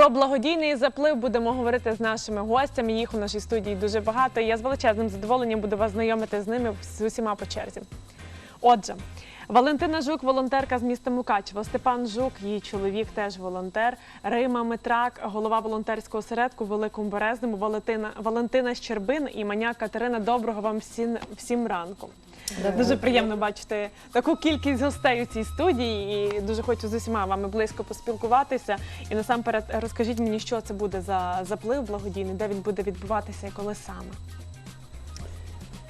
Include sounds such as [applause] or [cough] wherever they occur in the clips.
Про благодійний заплив будемо говорити з нашими гостями. Їх у нашій студії дуже багато. Я з величезним задоволенням буду вас знайомити з ними з усіма по черзі. Отже, Валентина Жук, волонтерка з міста Мукачево. Степан Жук, її чоловік, теж волонтер. Рима Митрак, голова волонтерського осередку Великому Березному. Валентина, Валентина Щербин і маня Катерина. Доброго вам всім, всім ранку. Дуже приємно бачити таку кількість гостей у цій студії, і дуже хочу з усіма вами близько поспілкуватися. І насамперед розкажіть мені, що це буде за заплив благодійний, де він буде відбуватися і коли саме.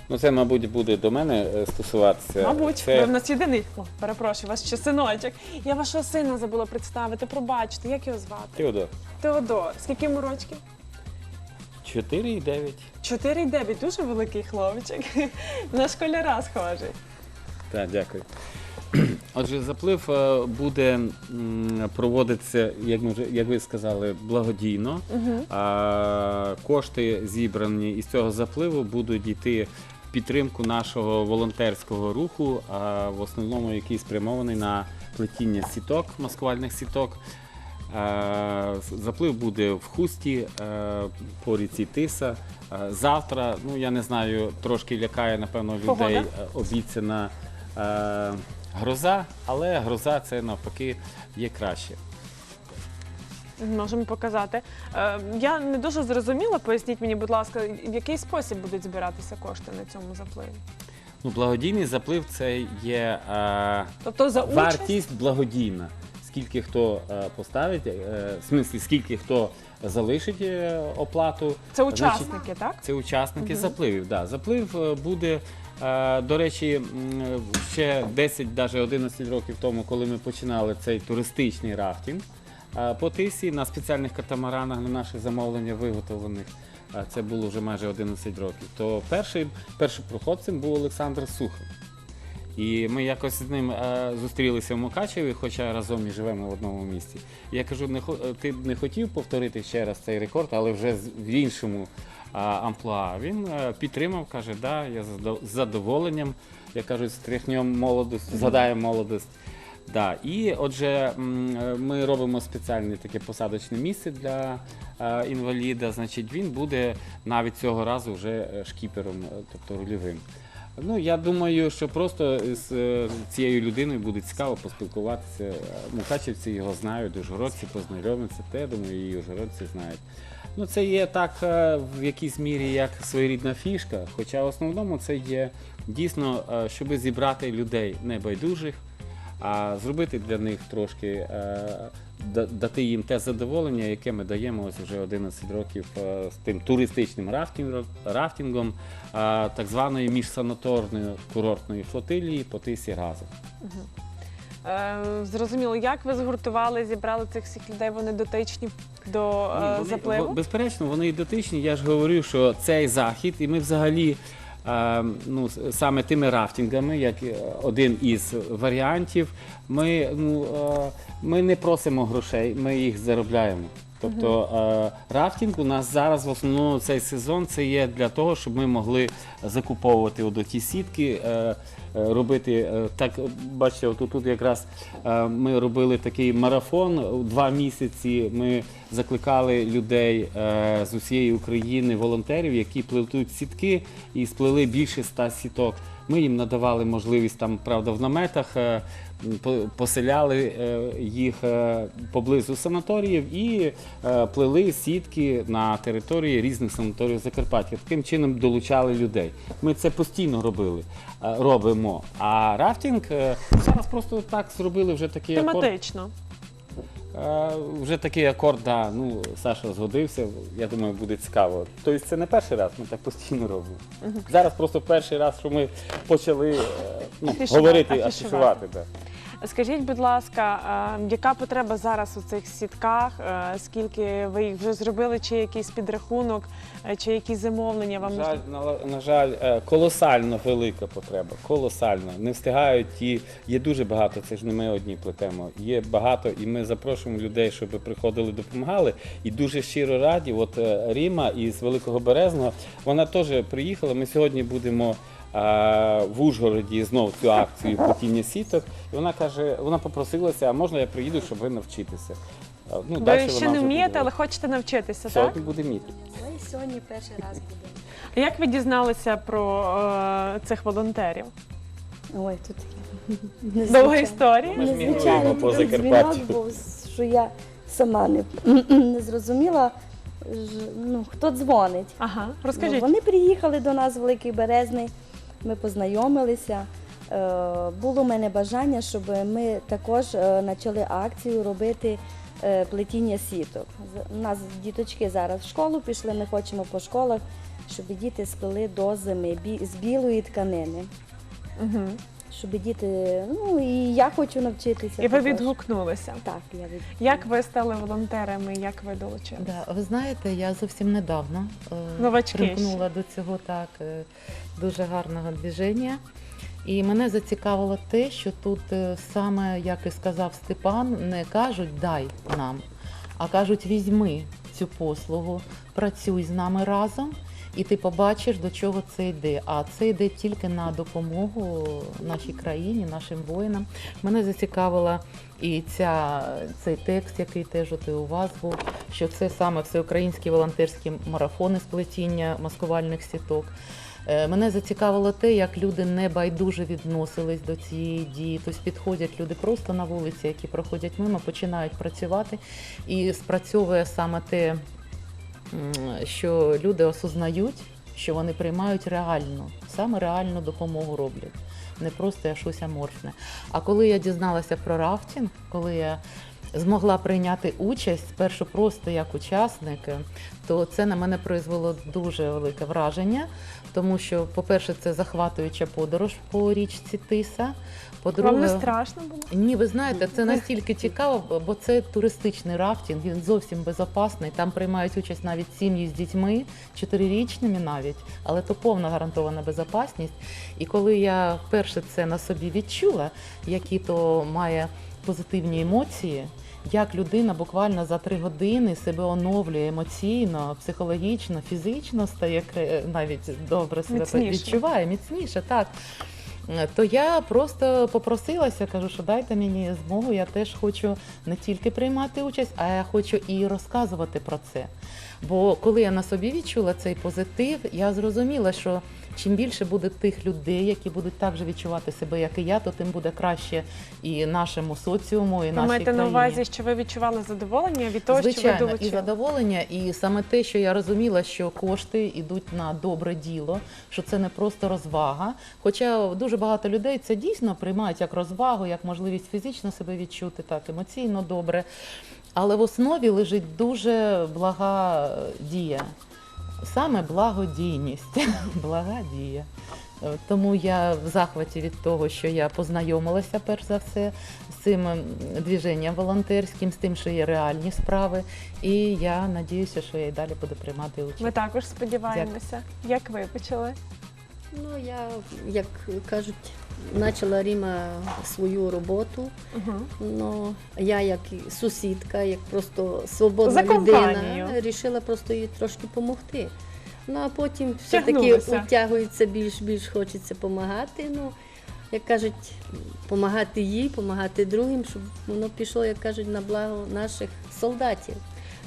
Ну, це, мабуть, буде до мене е, стосуватися. Мабуть, ви в нас єдиний. О, перепрошую, вас ще синочок. Я вашого сина забула представити. Пробачте, як його звати? Теодор. Теодор. Скільки йому рочків? 4,9. 4,9. Дуже великий хлопчик. [laughs] На школяра схожий. Так, дякую. [clears throat] Отже, заплив е, буде проводитися, як, ми вже, як ви сказали, благодійно. А, кошти зібрані із цього запливу будуть йти в підтримку нашого волонтерського руху, а, в основному який спрямований на плетіння сіток, маскувальних сіток. Е, Заплив буде в хусті е, по ріці Тиса. Е, Завтра, ну я не знаю, трошки лякає, напевно, людей Погода? обіцяна е, гроза, але гроза це навпаки є краще. Можемо показати. Е, я не дуже зрозуміла. Поясніть мені, будь ласка, в який спосіб будуть збиратися кошти на цьому запливі? Ну, благодійний заплив це є е, Тобто за участь? вартість благодійна. Скільки хто е, поставить, е, в смислі, скільки хто залишить е, оплату. Це Значить, учасники, так? Це учасники запливів. Да. Заплив буде, до речі, ще 10, навіть 11 років тому, коли ми починали цей туристичний рафтинг е, по тисі на спеціальних катамаранах на наше замовлення виготовлених. Це було вже майже 11 років. То першим, першопроходцем був Олександр Сухов. І ми якось з ним е, зустрілися в Мукачеві, хоча разом і живемо в одному місті. Я кажу, не е, ти б не хотів повторити ще раз цей рекорд, але вже в іншому а, амплуа. Він е, підтримав, каже, да, я з задов- з задоволенням, як кажуть, стряхнем молодость, згадаємо молодость. Да. І отже, е, ми робимо спеціальне таке посадочне місце для е, інваліда. Значить, він буде навіть цього разу вже е, шкіпером, е, тобто рульовим. Ну, я думаю, що просто з е, цією людиною буде цікаво поспілкуватися. Мукачівці його знають, ужгородці познайомляться, те, я думаю, і ужгородці знають. Ну, це є так е, в якійсь мірі як своєрідна фішка, хоча в основному це є дійсно, е, щоб зібрати людей небайдужих, а зробити для них трошки, дати їм те задоволення, яке ми даємо ось вже 11 років е, з тим туристичним рафтингом, рафтингом так званої міжсанаторної курортної флотилії по тисі разом. Е, зрозуміло, як ви згуртували, зібрали цих всіх людей, вони дотичні до е, Ні, вони- запливу? Безперечно, вони і дотичні. Я ж говорю, що цей захід, і ми взагалі. Е, Ну, саме тими рафтингами, як е, один із варіантів, ми, ну, е, ми не просимо грошей, ми їх заробляємо. Тобто е, рафтинг у нас зараз в основному цей сезон це є для того, щоб ми могли закуповувати от ті сітки, е, е, робити е, так. Бачите, от тут якраз е, ми робили такий марафон два місяці. Ми закликали людей з усієї України, волонтерів, які плетуть сітки і сплели більше ста сіток. Ми їм надавали можливість там, правда, в наметах. Поселяли е, їх е, поблизу санаторіїв і е, плели сітки на території різних санаторіїв Закарпаття. Таким чином долучали людей. Ми це постійно робили, робимо. А рафтинг зараз просто так зробили вже такий. Тематично. Вже такий акорд, да, ну, Саша згодився, я думаю, буде цікаво. Тобто це не перший раз, ми так постійно робимо. Зараз просто перший раз, що ми почали ну, говорити, афішувати. афішувати. Да. Скажіть, будь ласка, яка потреба зараз у цих сітках? Скільки ви їх вже зробили? Чи якийсь підрахунок, е, чи якісь замовлення вам На жаль, на, на жаль, е, колосально велика потреба. Колосально. Не встигають ті. Є дуже багато, це ж не ми одні плетемо. Є багато, і ми запрошуємо людей, щоб приходили, допомагали. І дуже щиро раді. От е, Ріма із Великого Березного, вона теж приїхала. Ми сьогодні будемо. Е, В Ужгороді знов цю акцію плетіння сіток. І вона каже, вона попросилася, а можна я приїду, щоб ви навчитися. Е, Ну, Ви далі ще вона не вже вмієте, буде. але хочете навчитися, так? Сьогодні буде. Але і сьогодні перший раз буде. А Як ви дізналися про е, цих волонтерів? Ой, тут Довга історія? Ми ж мігруємо по Закарпаттю. дзвінок був, що я сама не, [clears throat] не зрозуміла, ж- ну, хто дзвонить. Ага, Ну, вони приїхали до нас в Великий Березний, ми познайомилися. Е, Було в мене бажання, щоб ми також е, почали акцію робити е, плетіння сіток. У нас діточки зараз в школу пішли, ми хочемо по школах, щоб діти сплели до зими з білої тканини. Угу. Щоб діти, ну і я хочу навчитися. І ви також. відгукнулися. Так, я від... Як ви стали волонтерами? Як ви долучилися? Да, ви знаєте, я зовсім недавно е, Новачки примкнула до цього так е, дуже гарного движення. І мене зацікавило те, що тут е, саме, як і сказав Степан, не кажуть дай нам, а кажуть візьми цю послугу, працюй з нами разом, і ти побачиш, до чого це йде. А це йде тільки на допомогу нашій країні, нашим воїнам. Мене зацікавила і ця, цей текст, який теж і у вас був, що це саме всеукраїнські волонтерські марафони з плетіння маскувальних сіток. Е, Мене зацікавило те, як люди небайдуже відносились до цієї дії. Тобто підходять люди просто на вулиці, які проходять мимо, починають працювати, і спрацьовує саме те, що люди осознають, що вони приймають реальну, саме реальну допомогу роблять, не просто я щось аморфне. А коли я дізналася про рафтінг, коли я змогла прийняти участь спершу просто як учасник, то це на мене произвело дуже велике враження, тому що, по-перше, це захватуюча подорож по річці Тиса. Вам По-друге, не страшно було? ні, ви знаєте, це настільки цікаво, бо це туристичний рафтинг, він зовсім безопасний. Там приймають участь навіть сім'ї з дітьми, чотирирічними навіть, але то повна гарантована безопасність. І коли я вперше це на собі відчула, які то має позитивні емоції. Як людина буквально за три години себе оновлює емоційно, психологічно, фізично стає навіть добре себе Міцніше. відчуває, міцніше, так. Е, То я просто попросилася, кажу, що дайте мені змогу, я теж хочу не тільки приймати участь, а я хочу і розказувати про це. Бо коли я на собі відчула цей позитив, я зрозуміла, що чим більше буде тих людей, які будуть так же відчувати себе, як і я, то тим буде краще і нашому соціуму, і Ви нашій маєте на увазі, що ви відчували задоволення від того, що ви Звичайно, і задоволення, і саме те, що я розуміла, що кошти йдуть на добре діло, що це не просто розвага. Хоча дуже багато людей це дійсно приймають як розвагу, як можливість фізично себе відчути, так емоційно добре. Але в основі лежить дуже блага дія, саме благодійність. [laughs] Блага дія. Тому я в захваті від того, що я познайомилася перш за все з цим движенням волонтерським, з тим, що є реальні справи. І я надіюся, що я і далі буду приймати участь. Ми також сподіваємося. Як ви почали? Ну, я, як кажуть, почала Ріма свою роботу. Угу. Ну, я як сусідка, як просто свободна людина, вирішила просто їй трошки допомогти. Ну, а потім все-таки утягується більш, більш хочеться допомагати. Ну, як кажуть, допомагати їй, допомагати другим, щоб воно пішло, як кажуть, на благо наших солдатів.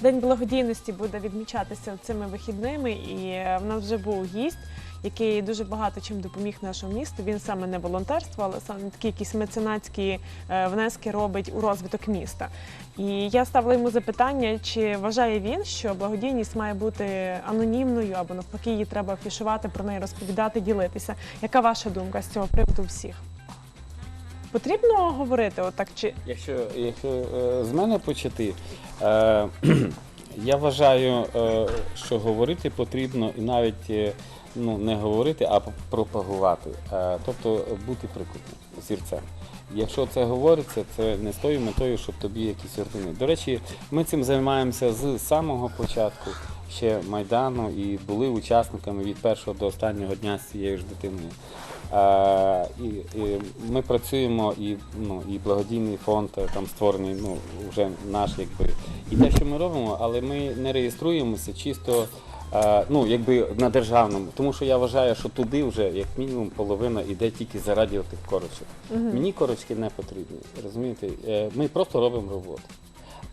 День благодійності буде відмічатися цими вихідними, і е, в нас вже був гість, який дуже багато чим допоміг нашому місту. Він саме не волонтерство, але саме такі якісь меценатські е, внески робить у розвиток міста. І я ставила йому запитання, чи вважає він, що благодійність має бути анонімною або навпаки її треба афішувати, про неї розповідати, ділитися. Яка ваша думка з цього приводу всіх? Потрібно говорити отак чи Якщо, якщо е, з мене почати, е, [clears throat] я вважаю, е, що говорити потрібно і навіть е, ну, не говорити, а пропагувати. Е, тобто бути прикладним зірцем. Якщо це говориться, це не з тою метою, щоб тобі якісь ордени. До речі, ми цим займаємося з самого початку ще Майдану і були учасниками від першого до останнього дня з цією ж дитиною. Е, і, і ми працюємо, і, ну, і благодійний фонд е, там створений, ну, вже наш, якби. І те, що ми робимо, але ми не реєструємося чисто ну, якби на державному. Тому що я вважаю, що туди вже як мінімум половина йде тільки заради тих корочок. Мені корочки не потрібні. Розумієте? Е, Ми просто робимо роботу.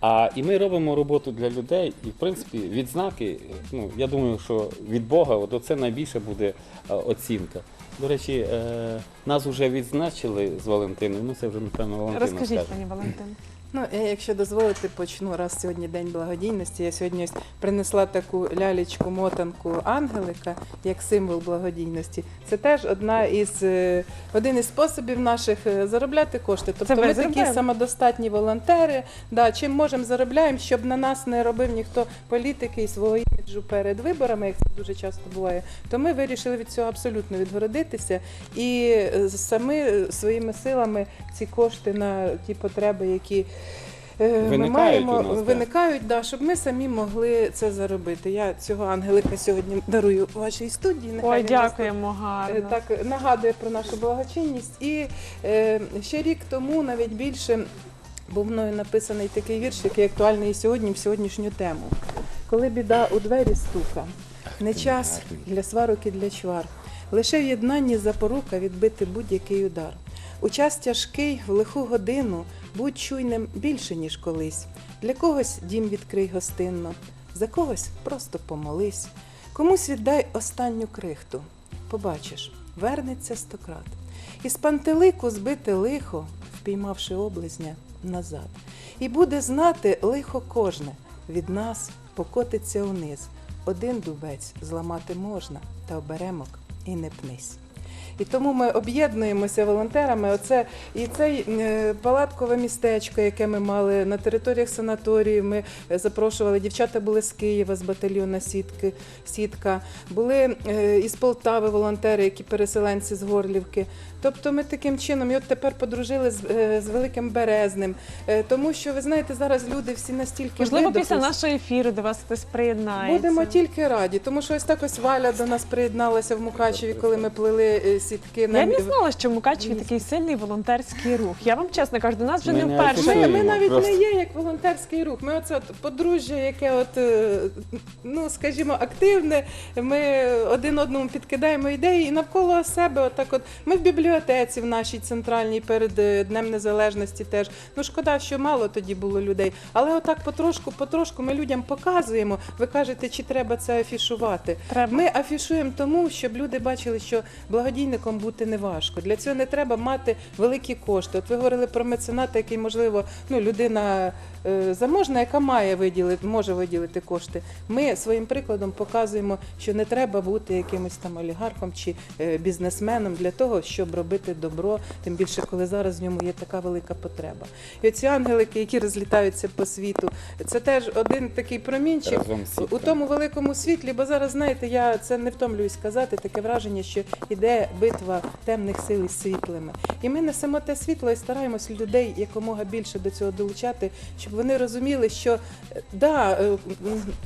А і ми робимо роботу для людей, і в принципі відзнаки, ну я думаю, що від Бога от це найбільше буде е, оцінка. До речі, е, нас вже відзначили з Валентиною. Ну це вже напевно Валентина Розкажіть, скаже. пані Валентина. Ну, я, якщо дозволите, почну раз сьогодні день благодійності. Я сьогодні ось принесла таку лялечку, мотанку ангелика як символ благодійності. Це теж одна із е, один із способів наших е, заробляти кошти. Тобто ми такі самодостатні волонтери. Да, чим можемо заробляємо, щоб на нас не робив ніхто політики і свого іміджу перед виборами, як це дуже часто буває. То ми вирішили від цього абсолютно відгородитися і е, самі своїми силами ці кошти на ті потреби, які е, ми маємо, у нас, виникають, да, щоб ми самі могли це заробити. Я цього ангелика сьогодні дарую вашій студії. Нехай Ой, дякуємо Е, гарно. Так нагадує про нашу благочинність. І е, ще рік тому, навіть більше, був мною написаний такий вірш, який актуальний і сьогодні, в сьогоднішню тему. Коли біда у двері стука, не час для сварок і для чвар. Лише в єднанні запорука відбити будь-який удар. У час тяжкий, в лиху годину, будь чуйним більше, ніж колись. Для когось дім відкрий гостинно, за когось просто помолись. Комусь віддай останню крихту. Побачиш, вернеться стократ. І з пантелику збити лихо, впіймавши облизня назад. І буде знати лихо кожне, від нас покотиться униз. Один дубець зламати можна, та оберемок і не пнись. І тому ми об'єднуємося волонтерами. Оце і цей е, палаткове містечко, яке ми мали на територіях санаторії. Ми запрошували. Дівчата були з Києва, з батальйона сітки, сітка. Були е, із Полтави волонтери, які переселенці з Горлівки. Тобто ми таким чином, і от тепер подружили з, е, з Великим Березним. Е, Тому що ви знаєте, зараз люди всі настільки Можливо, після видохлись. нашого ефіру до вас хтось приєднається. Будемо тільки раді, тому що ось так ось Валя до нас приєдналася в Мукачеві, коли ми плели е, сітки Я не знала, що в Мукачеві такий сильний волонтерський рух. Я вам чесно кажу, до нас вже Ми не не вперше. Ми, ми навіть просто. не є як волонтерський рух. Ми оце от подружжя, яке от, е, ну скажімо, активне. Ми один одному підкидаємо ідеї і навколо себе. Отак, от ми в бібліотеці в нашій центральній перед е, Днем Незалежності теж. Ну шкода, що мало тоді було людей. Але отак потрошку, потрошку ми людям показуємо. Ви кажете, чи треба це афішувати? Треба. Ми афішуємо тому, щоб люди бачили, що благодійником бути не важко. Для цього не треба мати великі кошти. От ви говорили про мецената, який, можливо, ну, людина е, заможна, яка має виділити, може виділити кошти. Ми своїм прикладом показуємо, що не треба бути якимось там олігархом чи е, бізнесменом для того, щоб робити добро, тим більше, коли зараз в ньому є така велика потреба. І оці ангелики, які розлітаються по світу, це теж один такий промінчик у тому великому світлі, бо зараз знаєте, я це не втомлююсь сказати, таке враження, що йде битва темних сил із світлими. І ми несемо те світло і стараємось людей якомога більше до цього долучати, щоб вони розуміли, що да, е,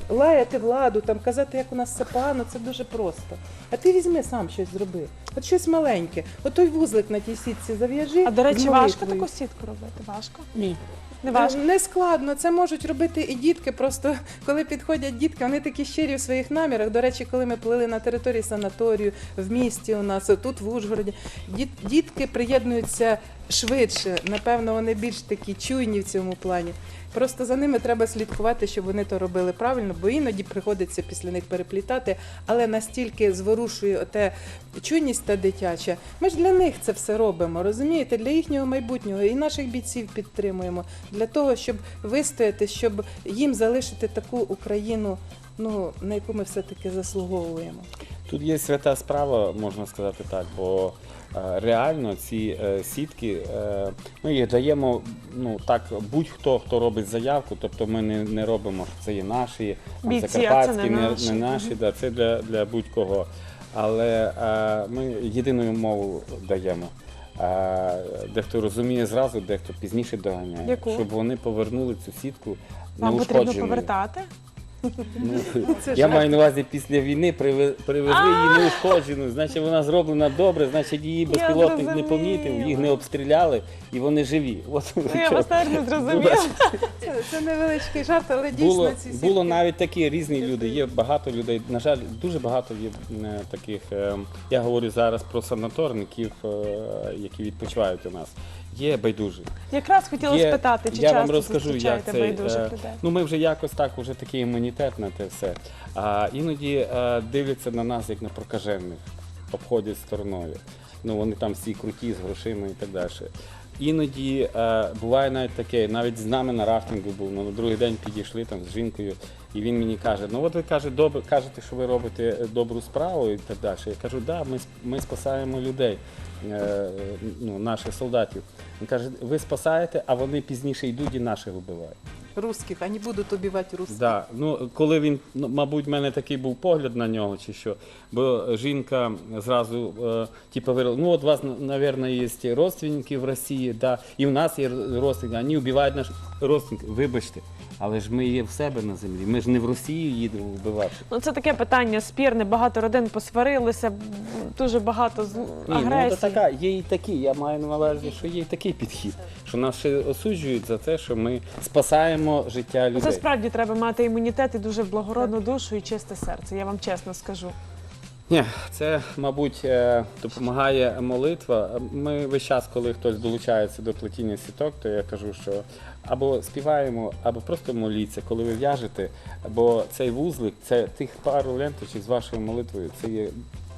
лаяти владу, там казати, як у нас все погано, це дуже просто. А ти візьми сам щось зроби. От щось маленьке. От той вузлик на тій сітці зав'яжи. А до речі, з важко молитвою. таку сітку робити? Важко? Ні. Не важко. Не складно, це можуть робити і дітки. Просто коли підходять дітки, вони такі щирі в своїх намірах. До речі, коли ми плили на території санаторію, в місті у нас, тут в Ужгороді, діт- дітки приєднуються швидше. Напевно, вони більш такі чуйні в цьому плані. Просто за ними треба слідкувати, щоб вони то робили правильно, бо іноді приходиться після них переплітати, але настільки зворушує оте чуйність та дитяча. Ми ж для них це все робимо, розумієте? Для їхнього майбутнього і наших бійців підтримуємо для того, щоб вистояти, щоб їм залишити таку Україну, ну на яку ми все таки заслуговуємо. Тут є свята справа, можна сказати так, бо реально ці е, сітки, е, ми їх даємо ну так, будь-хто хто робить заявку, тобто ми не, не робимо, що це є наші, там, а закарпатські, не не, наші. не наші, да, це для, для будь-кого. Але е, ми єдиною мову даємо. Е, дехто розуміє зразу, дехто пізніше доганяє, Яку? щоб вони повернули цю сітку Вам потрібно повертати? Ну, я маю на увазі після війни приве- привезли її неушкоджену, значить вона зроблена добре, значить її безпілотник не зрозуміла. помітив, їх не обстріляли і вони живі. От Ну, я вас теж не зрозуміла. Це, це невеличкий жарт, але дійсно було, ці сітки... було навіть такі різні люди. Є багато людей. На жаль, дуже багато є е, таких. е, Я говорю зараз про санаторників, е, які відпочивають у нас. Є байдужі. Якраз хотіла Є- спитати, чи я часто вам розкажу, як зустрічаєте цей, байдужих е, людей? Ну, ми вже якось так, вже такий імунітет на те все. А іноді е, дивляться на нас як на прокажених, обходять стороною. Ну, вони там всі круті з грошима і так далі. Іноді е, буває навіть таке, навіть з нами на рафтингу був, ну, на другий день підійшли там з жінкою, і він мені каже: ну от ви каже, добре, кажете, що ви робите добру справу і так далі. Я кажу, да, ми, ми спасаємо людей, е, ну, наших солдатів. Він каже, ви спасаєте, а вони пізніше йдуть і наших вбивають. Русських, вони будуть убивати русських. Да. Ну, коли він, ну, мабуть, в мене такий був погляд на нього, чи що, бо жінка зразу е, типу, говорила, ну от у вас, мабуть, є родственники в Росії, да, і в нас є родственники, вони вбивають наших родственників. Вибачте, але ж ми є в себе на землі, ми ж не в Росію їдемо вбивати. Ну це таке питання спірне. Багато родин посварилися, дуже багато з Ні, ну то така, є і такі, я маю на увазі, що є і такий підхід, що нас ще осуджують за те, що ми спасаємо життя людей. Це справді треба мати імунітет і дуже благородну душу і чисте серце. Я вам чесно скажу. Ні, це, мабуть, е, допомагає молитва. Ми весь час, коли хтось долучається до плетіння сіток, то я кажу, що або співаємо, або просто моліться, коли ви в'яжете, бо цей вузлик, це тих пару ленточок з вашою молитвою, це є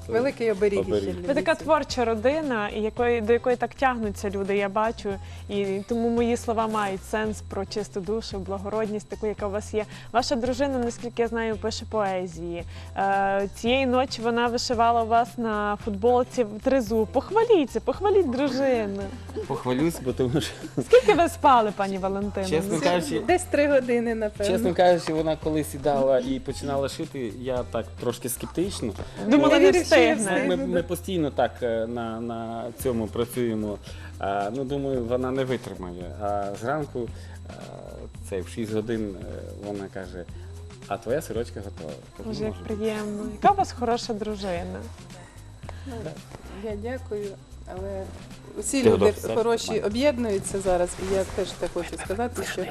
Великий оберіг. Оберіг. Ви така творча родина, якої до якої так тягнуться люди, я бачу. І тому мої слова мають сенс про чисту душу, благородність, таку, яка у вас є. Ваша дружина, наскільки я знаю, пише поезії. Е, цієї ночі вона вишивала у вас на футболці в тризу. Похваліться, похваліть дружину. похвалюсь, бо тому що, Скільки ви спали, пані Валентино? чесно кажучи, Десь три години, напевно. чесно кажучи, вона коли сідала і починала шити, я так трошки скептично. Думала, не я встигне. Ми, ми постійно так е, на, на цьому працюємо. А, ну, думаю, вона не витримає. А зранку, е, це в 6 годин, е, вона каже, а твоя сорочка готова. Кажу, Боже, як «Може приємно. Яка у вас хороша дружина? Я дякую, але усі люди хороші об'єднуються зараз, і я теж так хочу сказати, що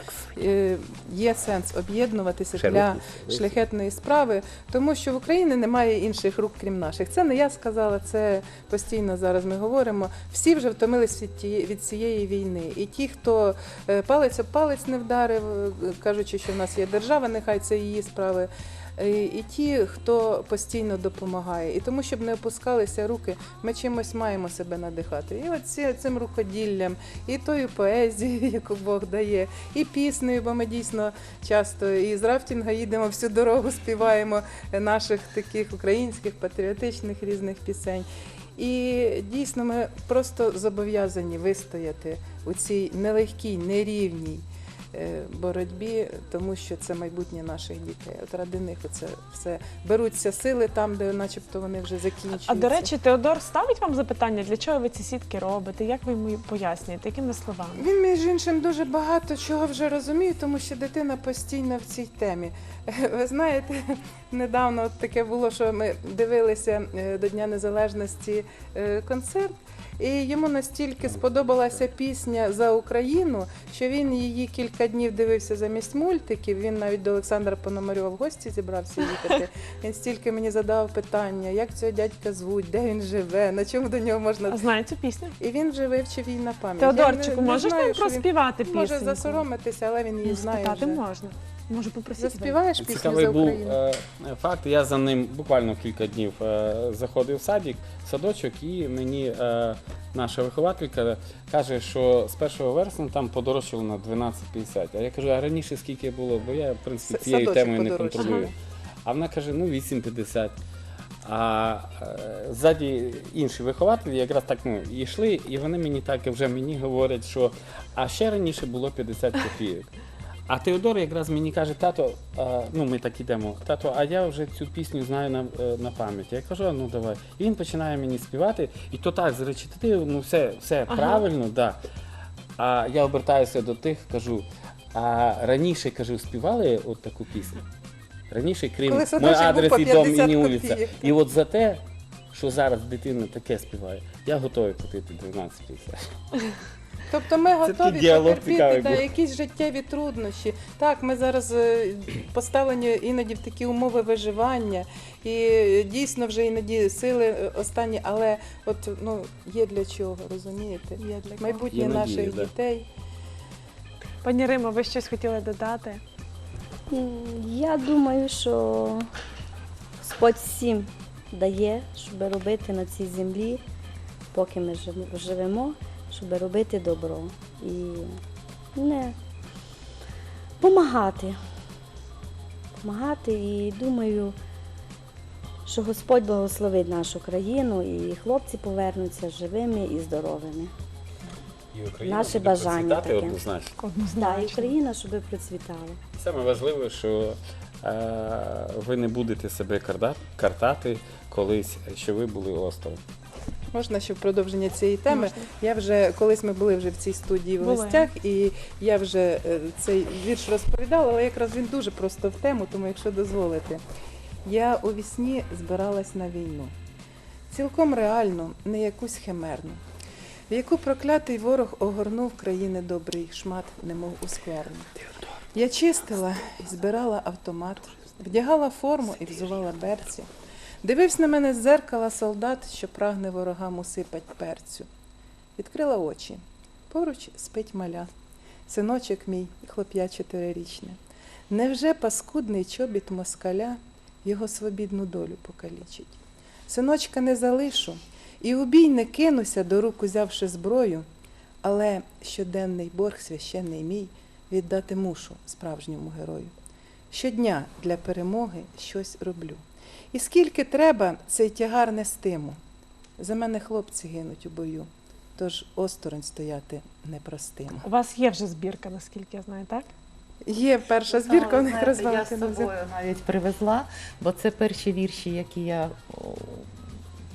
е, є сенс об'єднуватися для шляхетної справи, тому що в Україні немає інших рук, крім наших. Це не я сказала, це постійно зараз ми говоримо. Всі вже втомились від цієї війни. І ті, хто е, палець об палець не вдарив, е, кажучи, що в нас є держава, нехай це її справи. Е, І ті, хто постійно допомагає, і тому, щоб не опускалися руки, ми чимось маємо себе надихати. І от цим рукоділлям, і тою поезією, [laughs] яку Бог дає, і піснею, бо ми дійсно часто і з рафтінга їдемо всю дорогу, співаємо наших таких українських патріотичних різних пісень. І дійсно ми просто зобов'язані вистояти у цій нелегкій, нерівній боротьбі, тому що це майбутнє наших дітей. От ради них це все беруться сили там, де начебто вони вже закінчуються. А до речі, Теодор ставить вам запитання, для чого ви ці сітки робите? Як ви йому пояснюєте? Якими словами? Він, між іншим, дуже багато чого вже розуміє, тому що дитина постійно в цій темі. [laughs] Ви знаєте, недавно таке було, що ми дивилися е, до Дня Незалежності е, концерт. І йому настільки сподобалася пісня за Україну, що він її кілька днів дивився замість мультиків. Він навіть до Олександра Пономарьова в гості зібрався їхати. Він стільки мені задав питання, як цього дядька звуть, де він живе, на чому до нього можна. А знає цю пісню? І він вже вивчив її на пам'ять. Я Теодорчику, не- не можеш знаю, нам що він проспівати пісню? Може засоромитися, але він її Ну, знає. спитати Вже. можна. Можу попросити. Заспіваєш пісню Цікавий за був Україну? е, факт. Я за ним буквально кілька днів е, заходив в садик, в садочок, і мені е, наша вихователька каже, що з 1 вересня там подорожчало на 12,50. А я кажу, а раніше скільки було, бо я в принципі С- цією садочок темою не подорожчав. контролюю. А вона каже, ну 8,50. А е, ззаді інші вихователі якраз так ну, йшли, і вони мені так вже мені говорять, що а ще раніше було 50 копійок. А Теодор якраз мені каже, тато, а, ну ми так ідемо, тато, а я вже цю пісню знаю на, е, на пам'ять. Я кажу, ну давай. І він починає мені співати, і то так, з речитативу, ну все, все Ага. правильно, да. А я обертаюся до тих, кажу, а раніше кажу, співали от таку пісню. Раніше, крім мій адрес і дом, і 50 не вулиця. І от за те, що зараз дитина таке співає, я готовий платити 12,50. [laughs] Тобто ми готові діалог потерпіти цікавий да, був. якісь життєві труднощі. Так, ми зараз е, поставлені іноді в такі умови виживання, і е, дійсно вже іноді сили е, останні, але от ну є для чого, розумієте? Є для кого. Майбутнє Є надія, наших да. дітей. Пані Рима, ви щось хотіли додати? М, Я думаю, що Господь всім дає, щоб робити на цій землі, поки ми жив- живемо, щоб робити добро. І не помагати. Помагати і думаю, що Господь благословить нашу країну і хлопці повернуться живими і здоровими. І Україна Наше буде бажання процвітати таке. однозначно. Да, і Україна, щоб процвітала. Саме важливе, що е, ви не будете себе карда- картати колись, що ви були осторонь. Можна ще в продовження цієї теми. Можна. Я вже колись ми були вже в цій студії в Були. гостях, і я вже е, цей вірш розповідала, але якраз він дуже просто в тему, тому якщо дозволите. Я у вісні збиралась на війну. Цілком реальну, не якусь химерну, в яку проклятий ворог огорнув країни добрий шмат, немов у скверну. Я чистила і збирала автомат, вдягала форму і взувала берці. Дивився на мене з зеркала солдат, що прагне ворогам усипать перцю. Відкрила очі. Поруч спить маля, синочок мій, хлоп'я чотирирічне. Невже паскудний чобіт москаля його свобідну долю покалічить? Синочка не залишу, і у бій не кинуся, до рук узявши зброю, але щоденний борг священний мій віддати мушу справжньому герою. Щодня для перемоги щось роблю. І скільки треба, цей тягар нестиму. За мене хлопці гинуть у бою, тож осторонь стояти непростимо. У вас є вже збірка, наскільки я знаю, так? Є перша збірка, у них Знаєте, Я з собою навіть привезла, бо це перші вірші, які я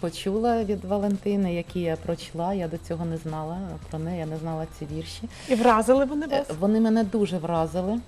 почула від Валентини, які я прочла. Я до цього не знала про неї, я не знала ці вірші. І вразили вони Е, вас? Вони мене дуже вразили.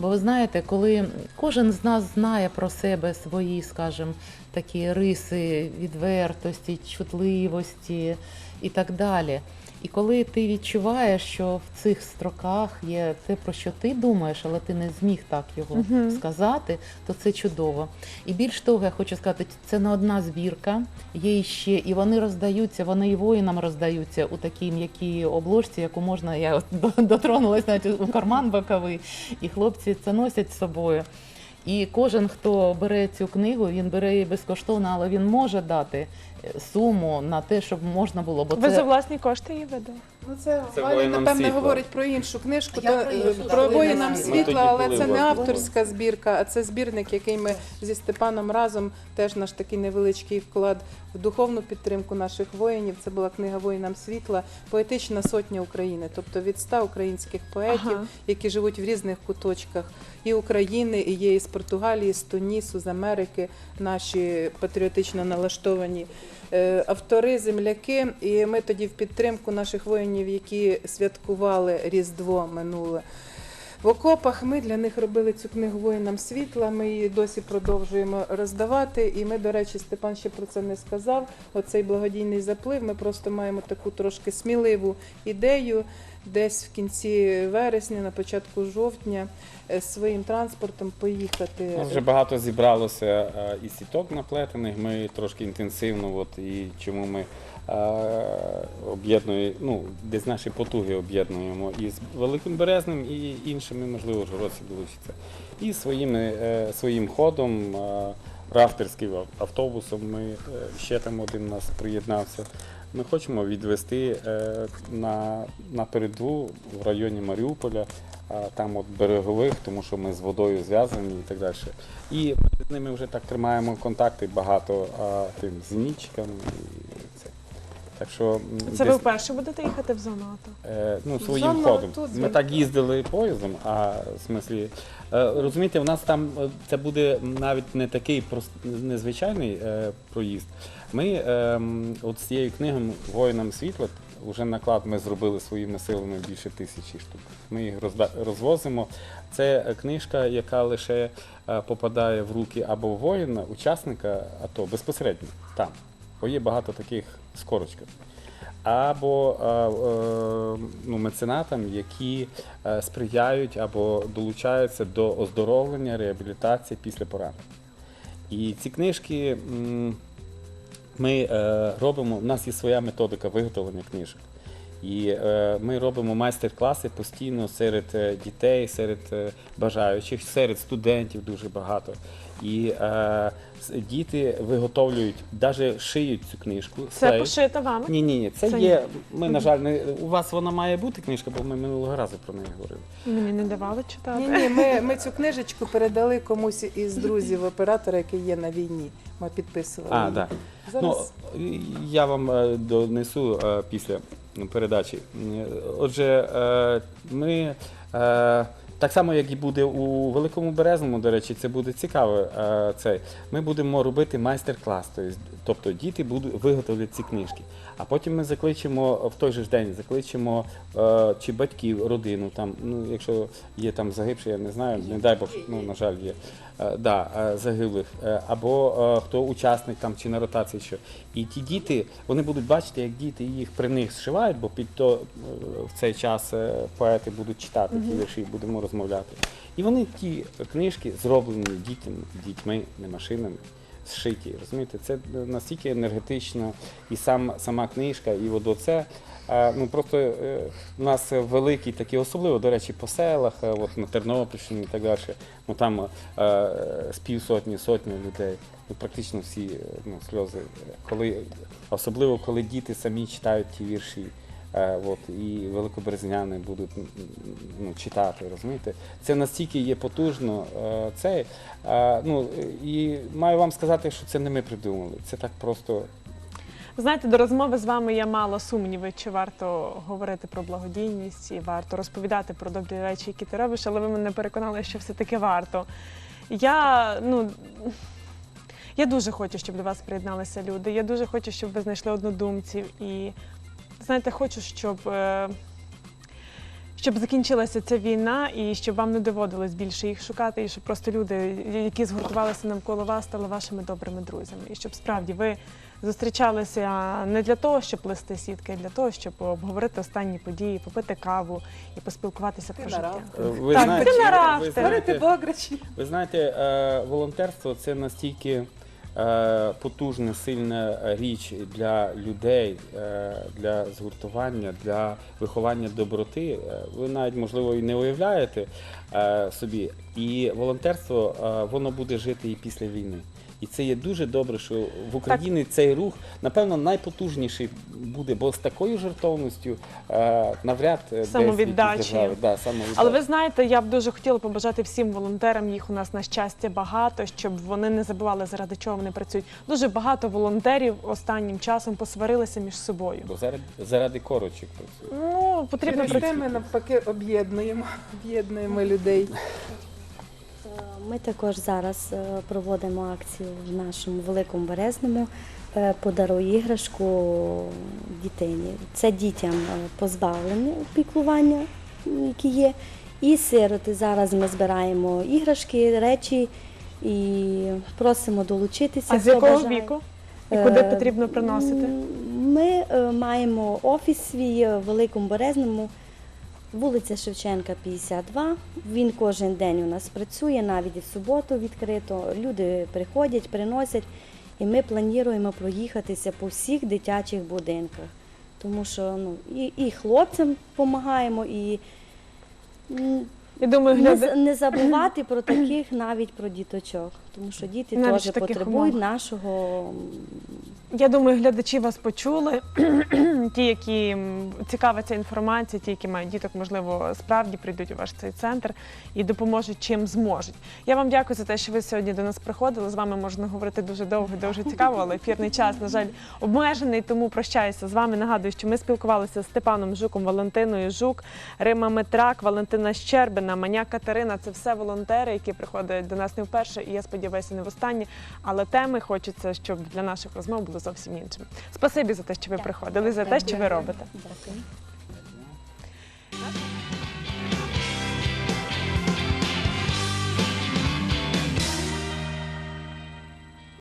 Бо ви знаєте, коли кожен з нас знає про себе свої, скажімо, такі риси відвертості, чутливості і так далі. І коли ти відчуваєш, що в цих строках є те, про що ти думаєш, але ти не зміг так його Мгм. сказати, то це чудово. І більш того, я хочу сказати, це не одна збірка, є іще, і вони роздаються, вони і воїнам роздаються у такій м'якій обложці, яку можна, я от до- дотронулась навіть у карман боковий, і хлопці це носять з собою. І кожен, хто бере цю книгу, він бере її безкоштовно, але він може дати суму на те, щоб можна було. Бо Ви це за власні кошти її видали? Ну, це, Це Валя, «Воїнам напевне, світла». говорить про іншу книжку, Я то, про е, іншу, про так, воїнам «Воїнам світла». Але були це не авторська збірка, а це збірник, який ми зі Степаном разом теж наш такий невеличкий вклад в духовну підтримку наших воїнів. Це була книга Воїнам світла, поетична сотня України, тобто від ста українських поетів, Ага. які живуть в різних куточках і України, і є із Португалії, з Тунісу, з Америки, наші патріотично налаштовані е, автори, земляки. І ми тоді в підтримку наших воїнів, які святкували Різдво минуле. В окопах ми для них робили цю книгу воїнам світла. Ми її досі продовжуємо роздавати. І ми, до речі, Степан ще про це не сказав. Оцей благодійний заплив. Ми просто маємо таку трошки сміливу ідею. Десь в кінці вересня, на початку жовтня, е, своїм транспортом поїхати. Вже багато зібралося е, і сіток наплетених. Ми трошки інтенсивно, от і чому ми е, об'єднуємо, ну, десь наші потуги об'єднуємо і з Великим Березним, і іншими, можливо, жородці долучаться. І своїми, е, своїм ходом, рафтерським автобусом, ми, ще там один у нас приєднався. Ми хочемо відвести е, на, на передву в районі Маріуполя, там от берегових, тому що ми з водою зв'язані і так далі. І ми з ними вже так тримаємо контакти багато тим зенітчикам. І це. Так що Це ви десь, вперше будете їхати в зону АТО? е, ну, своїм Зона ходом. тут, Ми так їздили поїздом, а в смислі, е, розумієте, в нас там е, це буде навіть не такий прост, незвичайний е, проїзд. Ми е, м, от з цією книгою Воїнам світла вже наклад ми зробили своїми силами більше тисячі штук. Ми їх розда- розвозимо. Це е, книжка, яка лише е, попадає в руки або воїна, учасника АТО безпосередньо там. Бо є багато таких з корочками. або е, е, ну, меценатам, які е, сприяють або долучаються до оздоровлення, реабілітації після поранень. І ці книжки ми робимо, у нас є своя методика виготовлення книжок. І ми робимо майстер-класи постійно серед дітей, серед бажаючих, серед студентів дуже багато. І е, діти виготовлюють, навіть шиють цю книжку. Це Слей. пошито вами? Ні, ні, ні, це, Це є. Ми, на жаль, не у вас вона має бути книжка, бо ми минулого разу про неї говорили. Мені не давали читати. Ні, ні, ми, ми цю книжечку передали комусь із друзів оператора, який є на війні. Ми підписували. А, її. так. Зараз Ну, я вам е, донесу е, після передачі. Е, Отже, ми так само, як і буде у Великому Березному, до речі, це буде цікаво. е. Ми будемо робити майстер-клас. тобто- Тобто діти будуть виготовлять ці книжки. А потім ми закличемо в той же день, закличемо е, чи батьків, родину, там, ну, якщо є там загибші, я не знаю, не дай Бог, ну, на жаль, є. Е, да, е, загиблих, е, або е, хто учасник там чи на ротації що. І ті діти, вони будуть бачити, як діти їх при них зшивають, бо під то е, в цей час е, поети будуть читати ті вірші, будемо розмовляти. І вони ті книжки зроблені дітям, дітьми, не машинами. Зшиті, розумієте, це настільки енергетично, і сам сама книжка, і от оце. Ну просто е, у нас великий такий, особливо, до речі, по селах, е, от на Тернопільщині і так далі. Ну там е, з півсотні, сотні людей. Ну, практично всі ну, сльози. Коли, особливо коли діти самі читають ті вірші. Е, от, і великоберезняни будуть ну, читати, розумієте? Це настільки є потужно. Е, це, е, ну, і маю вам сказати, що це не ми придумали. Це так просто Знаєте, до розмови з вами я мала сумніви, чи варто говорити про благодійність і варто розповідати про добрі речі, які ти робиш, але ви мене переконали, що все-таки варто. Я, ну, я дуже хочу, щоб до вас приєдналися люди. Я дуже хочу, щоб ви знайшли однодумців. І знаєте, хочу, щоб. е, Щоб закінчилася ця війна і щоб вам не доводилось більше їх шукати, і щоб просто люди, які згуртувалися навколо вас, стали вашими добрими друзями. І щоб справді ви зустрічалися не для того, щоб плести сітки, а для того, щоб обговорити останні події, попити каву і поспілкуватися Ти про життя. е, ви Так, знаєте, ти на ви знаєте. Ви знаєте, волонтерство це настільки потужна, сильна річ для людей, е, для згуртування, для виховання доброти. Е, Ви навіть можливо і не уявляєте е, собі. І волонтерство е, воно буде жити і після війни. І це є дуже добре, що в Україні цей рух, напевно, найпотужніший буде, бо з такою жертовністю е, навряд е, десь якійсь Да, самовіддачею. Але ви знаєте, я б дуже хотіла побажати всім волонтерам. Їх у нас на щастя багато, щоб вони не забували заради чого вони працюють. Дуже багато волонтерів останнім часом посварилися між собою. Бо заради, заради корочок працює. Ну потрібно Через те працювати. ми навпаки об'єднуємо, об'єднуємо людей. Ми також зараз е, проводимо акцію в нашому великому березному е, подаруй іграшку дітині. Це дітям е, позбавлені піклування, які є. І сироти. Зараз ми збираємо іграшки, речі і просимо долучитися. А з якого бажає. віку? І куди потрібно приносити? Ми маємо офіс свій в Великому Березному, вулиця Шевченка, 52. Він кожен день у нас працює, навіть і в суботу відкрито. Люди приходять, приносять, і ми плануємо проїхатися по всіх дитячих будинках. Тому що ну, і, і хлопцям допомагаємо, і Я думаю, не, не забувати про таких, навіть про діточок. Тому що діти Навіть теж таких потребують умовах. нашого Я думаю, глядачі вас почули. [clears throat] ті, які цікавиться інформація, ті, які мають діток, можливо, справді прийдуть у ваш цей центр і допоможуть чим зможуть. Я вам дякую за те, що ви сьогодні до нас приходили. З вами можна говорити дуже довго, і дуже цікаво, але ефірний час, на жаль, обмежений. Тому прощаюся з вами. Нагадую, що ми спілкувалися з Степаном Жуком, Валентиною Жук, Рима Метрак, Валентина Щербина, Маня Катерина. Це все волонтери, які приходять до нас не вперше, і я сподіваюся, сподіваюся, не в останні. Але теми хочеться, щоб для наших розмов було зовсім іншим. Спасибі за те, що ви приходили, за те, що ви робите. Дякую.